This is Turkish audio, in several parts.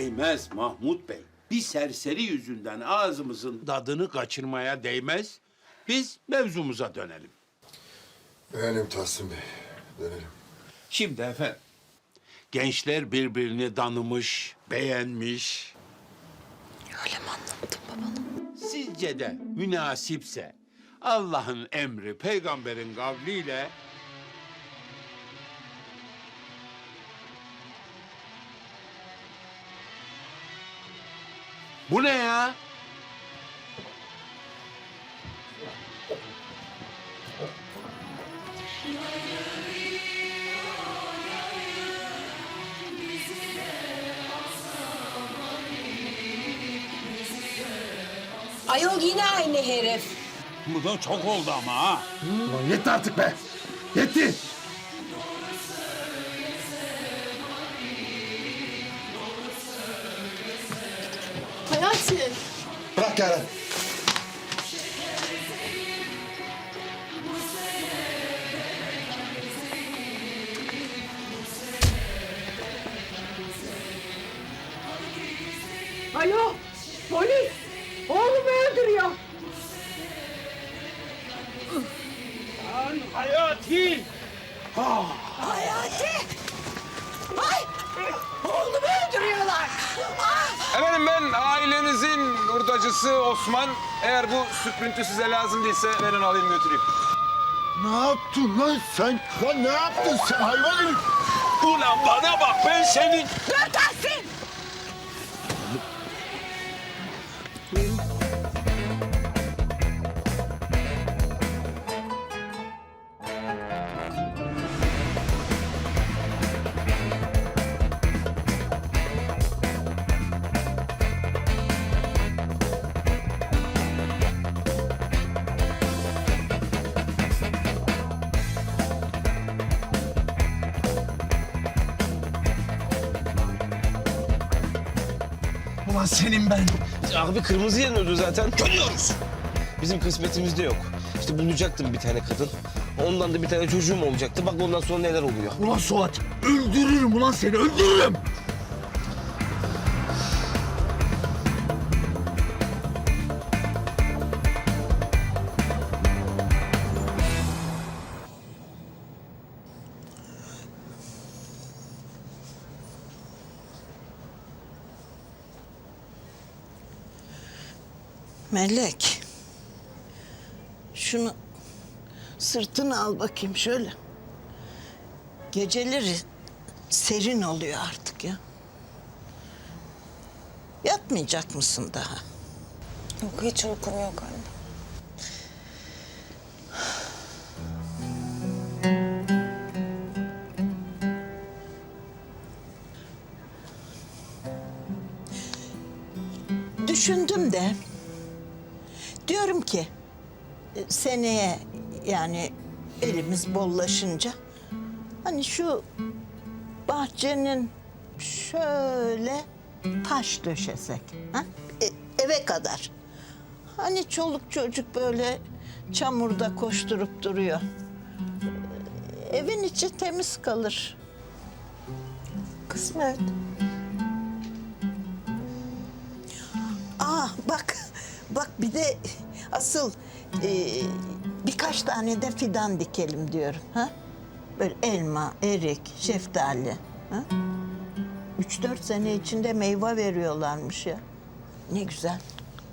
Değmez Mahmut Bey. Bir serseri yüzünden ağzımızın tadını kaçırmaya değmez. Biz mevzumuza dönelim. Dönelim Tahsin Bey, dönelim. Şimdi efendim, gençler birbirini tanımış, beğenmiş. Öyle mi anlattın babana? Sizce de münasipse Allah'ın emri peygamberin kavliyle Bu ne ya? Ayol yine aynı herif. Bu da çok oldu ama ha. Ulan yetti artık be! Yetti! Hayati. Bırak Yaren. Alo, hurdacısı Osman. Eğer bu süprüntü size lazım değilse verin alayım götüreyim. Ne yaptın lan sen? Lan ne yaptın sen hayvan herif? Ulan bana bak ben senin... Dur Ulan senin ben. Abi kırmızı yanıyordu zaten. Görüyoruz. Bizim kısmetimizde yok. İşte bulacaktım bir tane kadın. Ondan da bir tane çocuğum olacaktı. Bak ondan sonra neler oluyor. Ulan Suat öldürürüm ulan seni öldürürüm. Melek. Şunu sırtına al bakayım şöyle. Geceleri serin oluyor artık ya. Yatmayacak mısın daha? Yok hiç uykum yok anne. Düşündüm de diyorum ki e, seneye yani elimiz bollaşınca hani şu bahçenin şöyle taş döşesek ha? E, eve kadar. Hani çoluk çocuk böyle çamurda koşturup duruyor. E, Evin içi temiz kalır. Kısmet. Aa bak, bak bir de asıl e, birkaç tane de fidan dikelim diyorum. Ha? Böyle elma, erik, şeftali. Ha? Üç dört sene içinde meyve veriyorlarmış ya. Ne güzel.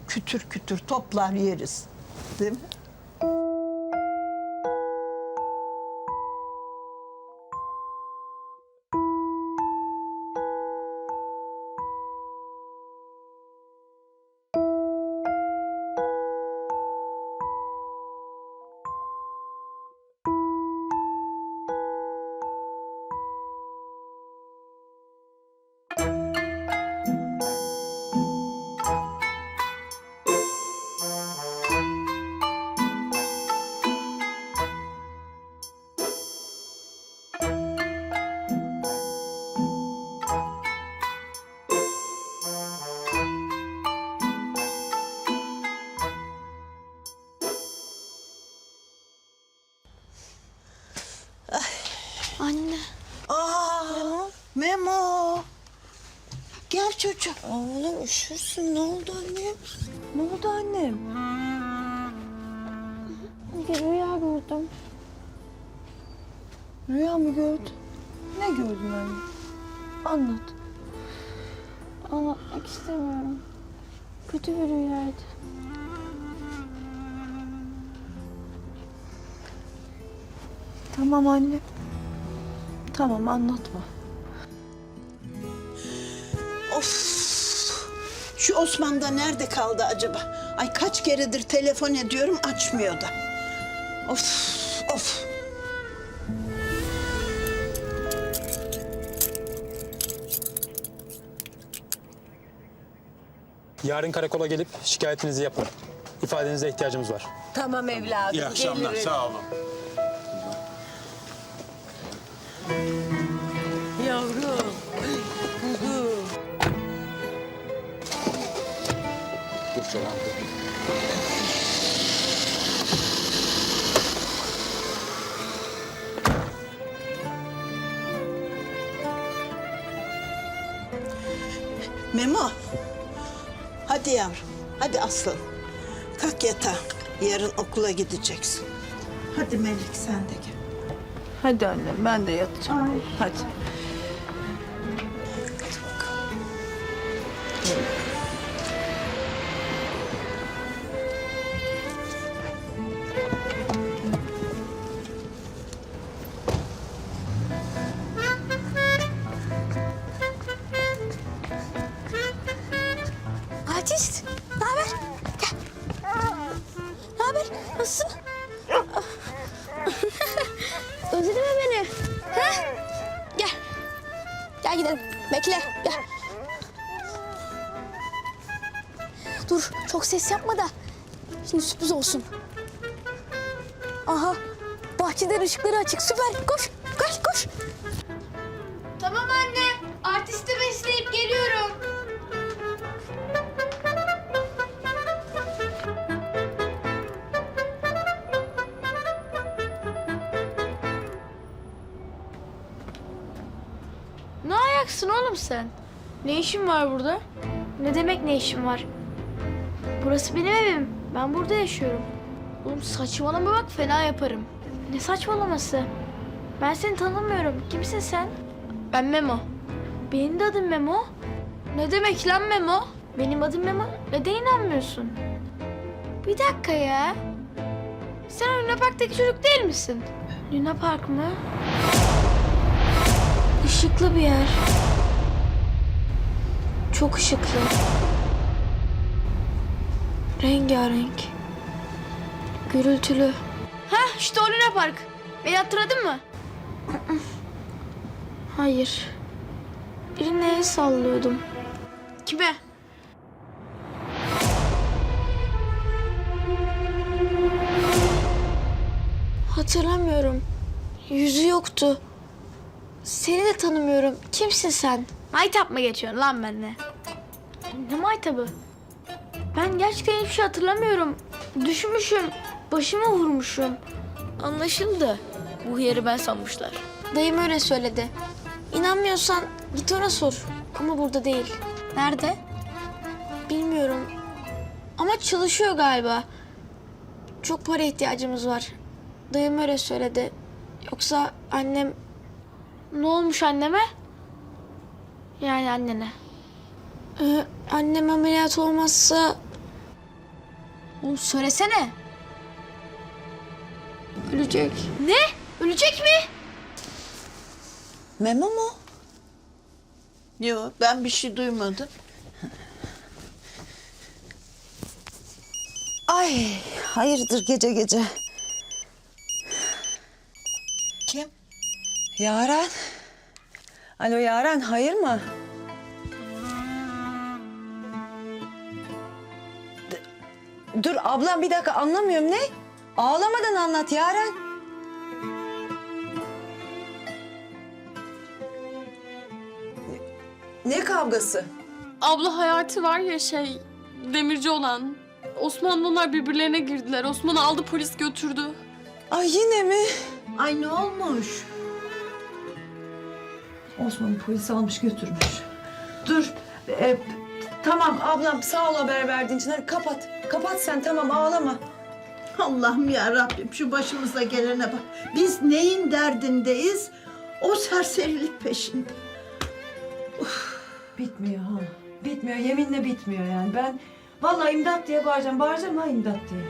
Kütür kütür toplar yeriz. Değil mi? Çıkar çocuğu. Oğlum üşürsün. Ne oldu annem? Ne oldu annem? Bir rüya gördüm. Rüya mı gördün? Ne gördün anne? Anlat. Anlatmak istemiyorum. Kötü bir rüyaydı. Tamam anne. Tamam anlatma. Of. Şu Osman da nerede kaldı acaba? Ay kaç keredir telefon ediyorum açmıyor da. Of of. Yarın karakola gelip şikayetinizi yapın. İfadenize ihtiyacımız var. Tamam evladım. İyi akşamlar, gelirim. sağ olun. Selam. Memo. Hadi yavrum. Hadi aslanım. Kalk yatağa. Yarın okula gideceksin. Hadi Melik sen de gel. Hadi annem ben de yatacağım. Hadi. Artist, Dur, çok ses yapma da. Şimdi sürpriz olsun. Aha, bahçeden ışıkları açık. Süper. Koş, koş, koş. Tamam anne. Artisti besleyip geliyorum. Ne ayaksın oğlum sen? Ne işin var burada? Ne demek ne işin var? Burası benim evim. Ben burada yaşıyorum. Oğlum saçmalama bak fena yaparım. Ne saçmalaması? Ben seni tanımıyorum. Kimsin sen? Ben Memo. Benim de adım Memo. Ne demek lan Memo? Benim adım Memo. Neden inanmıyorsun? Bir dakika ya. Sen o Luna Park'taki çocuk değil misin? Luna Park mı? Işıklı bir yer. Çok ışıklı. Rengarenk. Gürültülü. Ha işte o Luna Park. Beni hatırladın mı? Hayır. Birine el sallıyordum. Kime? Hatırlamıyorum. Yüzü yoktu. Seni de tanımıyorum. Kimsin sen? Maytap mı geçiyorsun lan benimle? Ne maytabı? Ben gerçekten hiçbir şey hatırlamıyorum. Düşmüşüm. Başıma vurmuşum. Anlaşıldı. Bu yeri ben sanmışlar. Dayım öyle söyledi. İnanmıyorsan git ona sor. Ama burada değil. Nerede? Bilmiyorum. Ama çalışıyor galiba. Çok para ihtiyacımız var. Dayım öyle söyledi. Yoksa annem ne olmuş anneme? Yani annene. Ee, annem ameliyat olmazsa... Oğlum söylesene. Ölecek. Ne? Ölecek mi? Memo mu? Yok ben bir şey duymadım. Ay hayırdır gece gece? Kim? Yaren. Alo Yaren hayır mı? Dur ablam bir dakika anlamıyorum ne? Ağlamadan anlat Yaren. Ne kavgası? Abla Hayati var ya şey demirci olan. Osman'la onlar birbirlerine girdiler. Osman'ı aldı polis götürdü. Ay yine mi? Ay ne olmuş? Osman'ı polis almış götürmüş. Dur Ee, tamam ablam sağ ol haber verdiğin için. Hadi kapat. Kapat sen tamam ağlama. Allah'ım ya Rabbim şu başımıza gelene bak. Biz neyin derdindeyiz? O serserilik peşinde. Bitmiyor ha. Bitmiyor yeminle bitmiyor yani. Ben vallahi imdat diye bağıracağım. Bağıracağım ha imdat diye.